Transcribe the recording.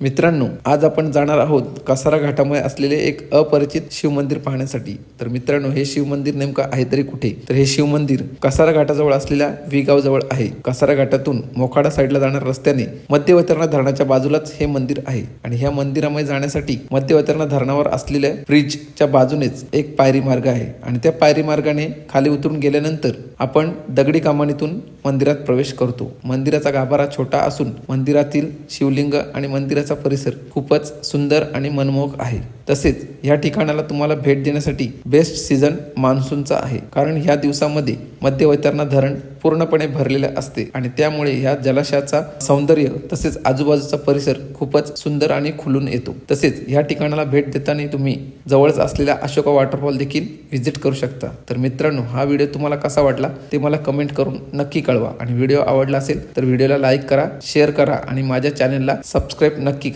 मित्रांनो आज आपण जाणार आहोत कसारा घाटामुळे असलेले एक अपरिचित शिवमंदिर पाहण्यासाठी. तर मित्रांनो हे शिवमंदिर नेमकं आहे तरी कुठे? तर हे शिवमंदिर कसारा घाटाजवळ असलेल्या विगाव जवळ आहे. कसारा घाटातून मोखाडा साईडला जाणाऱ्या रस्त्याने मध्यवतरणा धरणाच्या बाजूलाच हे मंदिर आहे. आणि ह्या मंदिरामध्ये जाण्यासाठी मध्यवतरणा धरणावर असलेल्या ब्रिजच्या बाजूनेच एक पायरी मार्ग आहे. आणि त्या पायरी मार्गाने खाली उतरून गेल्यानंतर आपण दगडी कामानीतून मंदिरात प्रवेश करतो. मंदिराचा गाभारा छोटा असून मंदिरातील शिवलिंग आणि मंदिराचा परिसर खूपच सुंदर आणि मनमोहक आहे. तसेच या ठिकाणाला तुम्हाला भेट देण्यासाठी बेस्ट सीझन मान्सूनचा आहे. कारण ह्या दिवसामध्ये मध्य वैतरणा धरण पूर्णपणे भरलेले असते आणि त्यामुळे ह्या जलाशयाचा सौंदर्य तसेच आजूबाजूचा परिसर खूपच सुंदर आणि खुलून येतो. तसेच ह्या ठिकाणाला भेट देताना तुम्ही जवळच असलेल्या अशोका वॉटरफॉल देखील व्हिजिट करू शकता. तर मित्रांनो हा व्हिडिओ तुम्हाला कसा वाटला ते मला कमेंट करून नक्की कळवा. आणि व्हिडिओ आवडला असेल तर व्हिडिओला लाईक करा शेअर करा आणि माझ्या चॅनलला सबस्क्राईब नक्की